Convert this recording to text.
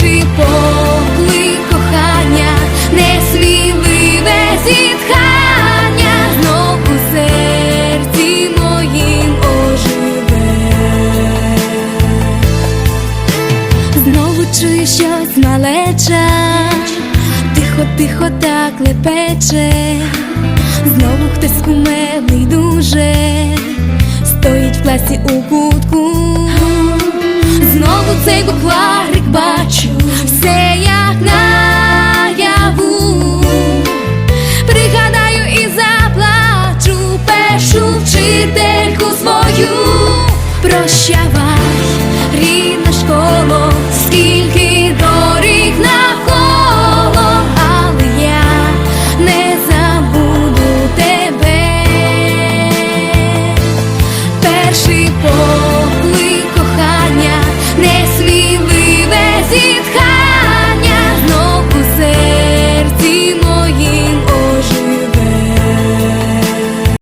Перший поклик кохання, несміливе зітхання, знов у серці моїм оживе. Знову чую щось малеча, тихо, тихо так лепече, знову хтось кумедний прощавай.